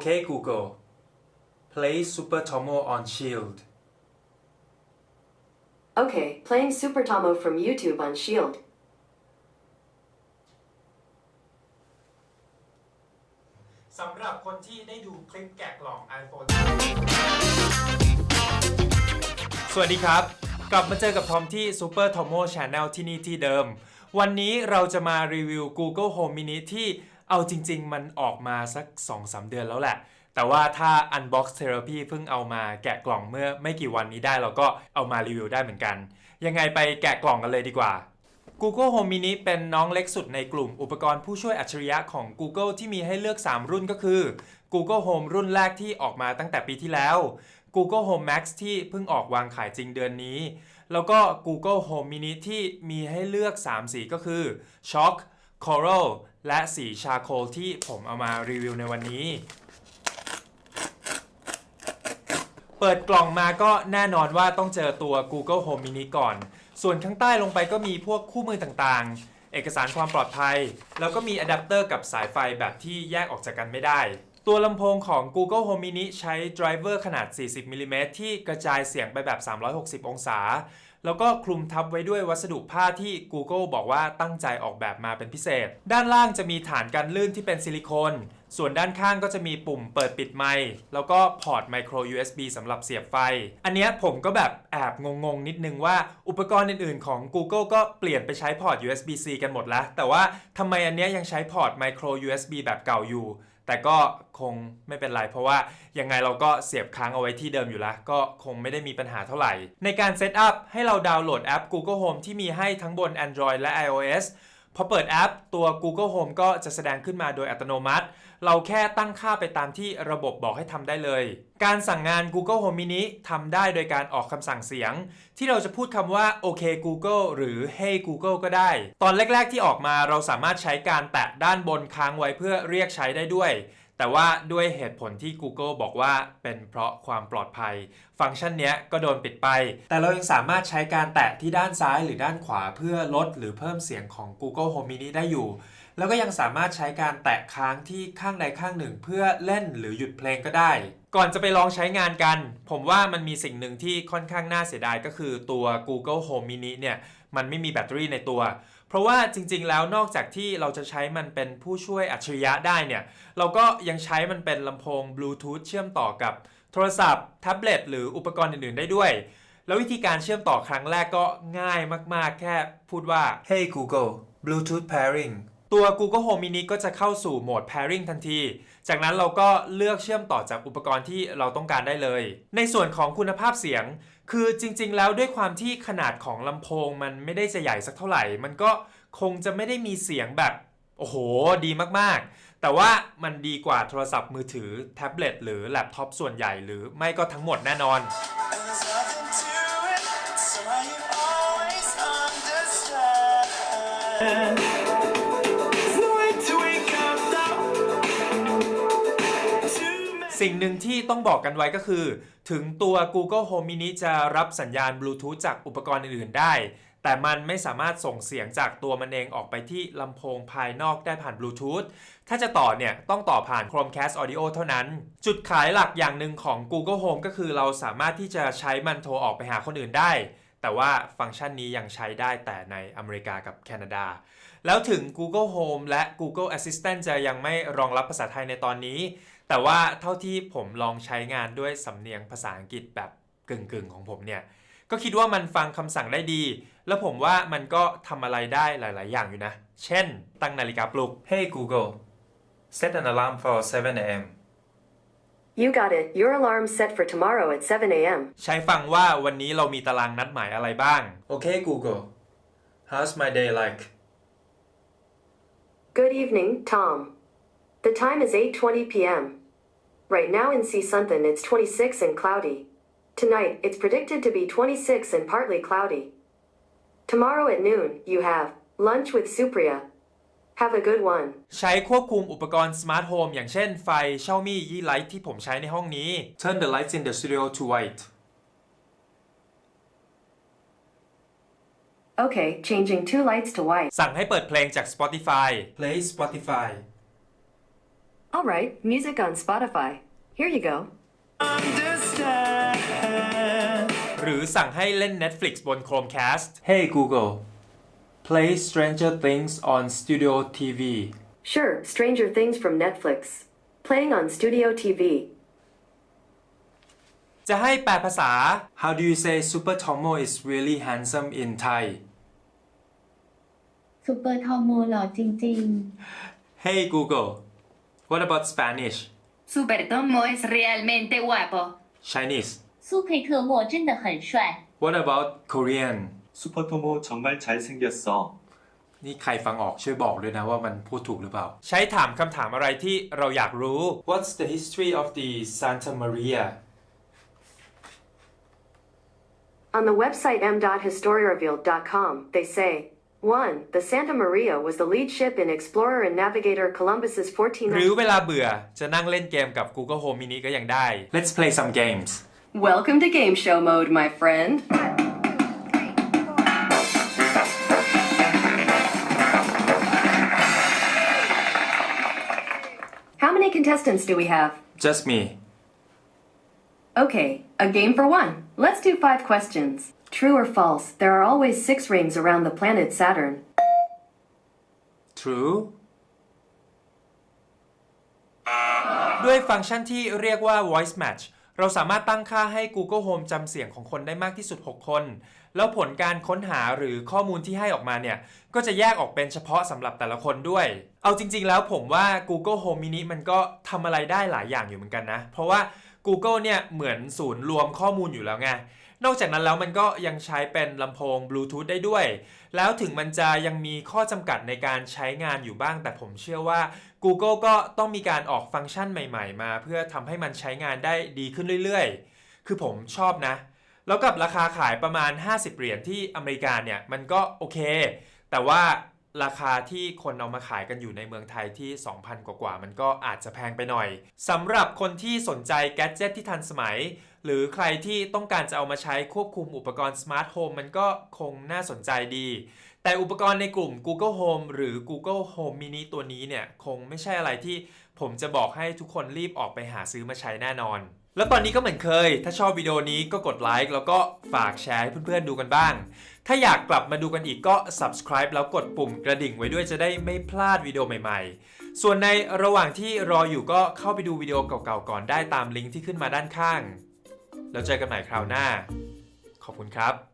Okay Google play Super Tomo on Shield Okay, playing Super Tomo from YouTube on Shield. สำหรับคนที่ได้ดูคลิปแกะกล่อง iPhone สวัสดีครับ กลับมาเจอกับทอมที่ Super Tomo Channel ที่นี่ที่เดิม วันนี้เราจะมารีวิว Google Home Mini ที่ เอาจริง ๆ มันออกมาสัก 2-3 เดือนแล้วแหละ แต่ว่าถ้า Unbox Therapy เพิ่งเอามาแกะกล่องเมื่อไม่กี่วันนี้ได้เราก็เอามารีวิวได้เหมือนกัน ยังไงไปแกะกล่องกันเลยดีกว่า Google Home Mini เป็นน้องเล็กสุดในกลุ่มอุปกรณ์ผู้ช่วยอัจฉริยะของ Google ที่มีให้เลือก 3 รุ่นก็คือ Google Home รุ่นแรกที่ออกมาตั้งแต่ปีที่แล้ว Google Home Max ที่เพิ่งออกวางขายจริงเดือนนี้ แล้วก็ Google Home Mini ที่มีให้เลือก 3 สีก็คือ Shock Coral และสีชาโคลที่ผมเอามารีวิวในวันนี้ เปิดกล่องมาก็แน่นอนว่าต้องเจอตัว Google Home Mini ก่อน ส่วนข้างใต้ลงไปก็มีพวกคู่มือต่างๆ เอกสารความปลอดภัย แล้วก็มีอะแดปเตอร์กับสายไฟแบบที่แยกออกจากกันไม่ได้ ตัวลำโพงของ Google Home Mini ใช้ไดรเวอร์ขนาด 40 มิลลิเมตรที่กระจายเสียงไปแบบ 360 องศา แล้วก็คลุมทับไว้ด้วยวัสดุผ้าที่ Google บอกว่าตั้งใจออกแบบมาเป็นพิเศษ ด้านล่างจะมีฐานกันลื่นที่เป็นซิลิโคน ส่วนด้านข้างก็จะมีปุ่มเปิดปิดไมค์แล้วก็พอร์ตไมโคร USB สำหรับเสียบไฟ อันเนี้ยผมก็แบบแอบงงๆ นิดนึงว่าอุปกรณ์อื่นๆ ของ Google ก็เปลี่ยนไปใช้พอร์ต USB-C กันหมดแล้ว แต่ว่าทำไมอันเนี้ยยังใช้พอร์ตไมโคร USB แบบเก่าอยู่ แต่ก็คงไม่เป็นไรเพราะว่ายังไงเราก็เสียบค้างเอาไว้ที่เดิมอยู่แล้ว ก็คงไม่ได้มีปัญหาเท่าไหร่ ในการเซตอัพให้เราดาวน์โหลดแอป Google Home ที่มีให้ทั้งบน Android และ iOS พอเปิดแอปตัว Google Home ก็จะแสดงขึ้นมาโดยอัตโนมัติ เราแค่ตั้งค่าไปตามที่ระบบบอกให้ทำได้เลย การสั่งงาน Google Home Mini ทำได้โดยการออกคำสั่งเสียง ที่เราจะพูดคำว่าโอเค Google หรือ Hey Google ก็ได้ ตอนแรก ๆ ที่ออกมาเราสามารถใช้การแตะด้านบนค้างไว้เพื่อเรียกใช้ได้ด้วย แต่ว่าด้วยเหตุผลที่ Google บอกว่าเป็นเพราะความปลอดภัย ฟังก์ชันนี้ก็โดนปิดไป แต่เรายังสามารถใช้การแตะที่ด้านซ้ายหรือด้านขวาเพื่อลดหรือเพิ่มเสียงของ Google Home Mini ได้อยู่ แล้วก็ยังสามารถใช้การแตะค้างที่ข้างใดข้างหนึ่ง เพื่อเล่นหรือหยุดเพลงก็ได้ ก่อนจะไปลองใช้งานกัน ผมว่ามันมีสิ่งหนึ่งที่ค่อนข้างน่าเสียดายก็คือตัว Google Home Mini เนี่ยมันไม่มีแบตเตอรี่ในตัว เพราะว่าจริงๆ แล้วนอกจากที่เราจะใช้มันเป็นผู้ช่วยอัจฉริยะได้เนี่ย เราก็ยังใช้มันเป็นลำโพงบลูทูธเชื่อมต่อกับโทรศัพท์ แท็บเล็ตหรืออุปกรณ์อื่นๆ ได้ด้วย แล้ววิธีการเชื่อมต่อครั้งแรกก็ง่ายมากๆ แค่พูดว่า Hey Google Bluetooth pairing ตัว Google Home Mini ก็จะเข้าสู่โหมด pairing ทันที จากนั้นเราก็เลือกเชื่อมต่อจากอุปกรณ์ที่เราต้องการได้เลย ในส่วนของคุณภาพเสียง คือจริง ๆ แล้วด้วยความที่ขนาดของลำโพงมันไม่ได้จะใหญ่สักเท่าไหร่ มันก็คงจะไม่ได้มีเสียงแบบโอ้โห ดีมากๆ แต่ว่ามันดีกว่าโทรศัพท์มือถือแท็บเล็ตหรือแล็ปท็อปส่วนใหญ่หรือไม่ก็ทั้งหมดแน่นอน สิ่งหนึ่งที่ต้องบอกกันไว้ก็คือ ถึงตัว Google Home Mini จะรับสัญญาณบลูทูธจากอุปกรณ์อื่นๆได้ แต่มันไม่สามารถส่งเสียงจากตัวมันเองออกไปที่ลำโพงภายนอกได้ผ่านบลูทูธถ้าจะต่อเนี่ย ต้องต่อผ่าน Chromecast Audio เท่านั้น จุดขายหลักอย่างหนึ่งของ Google Home ก็คือเราสามารถที่จะใช้มันโทรออกไปหาคนอื่นได้ แต่ว่าฟังก์ชันนี้ยังใช้ได้แต่ในอเมริกากับแคนาดา แล้วถึง Google Home และ Google Assistant จะยังไม่รองรับภาษาไทยในตอนนี้ แต่ว่าเท่าที่ผมลองใช้งานด้วยสำเนียงภาษาอังกฤษแบบกึ่งๆของผมเนี่ยก็คิดว่ามันฟังคำสั่งได้ดี แล้วผมว่ามันก็ทำอะไรได้หลาย ๆ อย่างอยู่นะ เช่น ตั้งนาฬิกาปลุก Hey Google set an alarm for 7 a.m. You got it. Your alarm's set for tomorrow at 7 a.m. ใช้ฟังว่าวันนี้เรามีตารางนัดหมายอะไรบ้างโอเค Google how's my day like Good evening, Tom. The time is 8:20 p.m. Right now in Sunton it's 26 and cloudy. Tonight it's predicted to be 26 and partly cloudy. Tomorrow at noon you have lunch with Supriya. Have a good one. ใช้ควบคุมอุปกรณ์สมาร์ทโฮมอย่างเช่นไฟ Xiaomi Yi Light ที่ผมใช้ในห้องนี้ Turn the lights in the studio to white Okay, changing two lights to white. สั่งให้เปิดเพลงจาก Spotify play Spotify Alright, music on Spotify. Here you go. understand. หรือสั่งให้เล่น Netflix บน Chromecast Hey Google play Stranger Things on Studio TV Sure, Stranger Things from Netflix. Playing on Studio TV. จะให้แปลภาษา How do you say Super Tomo is really handsome in Thai ซูเปอร์ทอมโมหล่อจริง Hey Google what about Spanish Super Tomo es realmente guapo. Chinese ๆ 苏佩特莫真的很帅。 what about Korean 슈퍼토모 정말 잘생겼어. นี่ใครฟังออกช่วยบอกด้วยนะว่ามันพูดถูกหรือเปล่า ใช้ถามคำถามอะไรที่เราอยากรู้ What's the history of the Santa Maria On the website m.historyrevealed.com, they say 1. The Santa Maria was the lead ship in explorer and navigator Columbus's 14. หรือเวลาเบื่อจะนั่งเล่นเกมกับ Google Home Mini ก็ยังได้ Let's play some games Welcome to game show mode, my friend. How many contestants do we have? Just me Okay, a game for one. Let's do five questions. True or false, there are always six rings around the planet Saturn. True ด้วยฟังก์ชันที่เรียกว่า voice match เราสามารถตั้งค่าให้ Google Home จำเสียงของคนได้มากที่สุด 6 คน แล้วผลการค้นหาหรือข้อมูลที่ให้ออกมาเนี่ย ก็จะแยกออกเป็นเฉพาะสำหรับแต่ละคนด้วย เอาจริง ๆ แล้วผมว่า Google Home Mini มันก็ทำอะไรได้หลายอย่างอยู่เหมือนกันนะ เพราะว่า Google เนี่ยเหมือนศูนย์รวมข้อมูลอยู่แล้วไง นอกจากนั้นแล้วมันก็ยังใช้เป็นลำโพงบลูทูธได้ด้วย แล้วถึงมันจะยังมีข้อจำกัดในการใช้งานอยู่บ้าง แต่ผมเชื่อว่า Google ก็ต้องมีการออกฟังก์ชันใหม่ๆ มา เพื่อทำให้มันใช้งานได้ดีขึ้นเรื่อยๆ คือผมชอบนะ แล้วกับราคาขายประมาณ 50 เหรียญที่อเมริกาเนี่ยมันก็โอเค แต่ว่า ราคาที่คนเอามาขายกันอยู่ในเมืองไทยที่ 2,000 กว่าๆมันก็อาจจะแพงไปหน่อยสำหรับคนที่สนใจแกดเจิตที่ทันสมัย หรือใครที่ต้องการจะเอามาใช้ควบคุมอุปกรณ์สมาร์ทโฮมมันก็คงน่าสนใจดี แต่อุปกรณ์ในกลุ่ม Google Home หรือ Google Home Mini ตัวนี้เนี่ย คงไม่ใช่อะไรที่ผมจะบอกให้ทุกคนรีบออกไปหาซื้อมาใช้แน่นอน แล้วตอนนี้ก็เหมือนเคย ถ้าชอบวิดีโอนี้ก็กดไลค์แล้วก็ฝากแชร์ให้เพื่อนๆดูกันบ้าง ถ้าอยากกลับมาดูกันอีกก็ subscribe แล้วกดปุ่มกระดิ่งไว้ด้วยจะได้ไม่พลาดวิดีโอใหม่ๆ ส่วนในระหว่างที่รออยู่ก็เข้าไปดูวิดีโอเก่าๆก่อนได้ตามลิงก์ที่ขึ้นมาด้านข้าง แล้วเจอกันใหม่คราวหน้า ขอบคุณครับ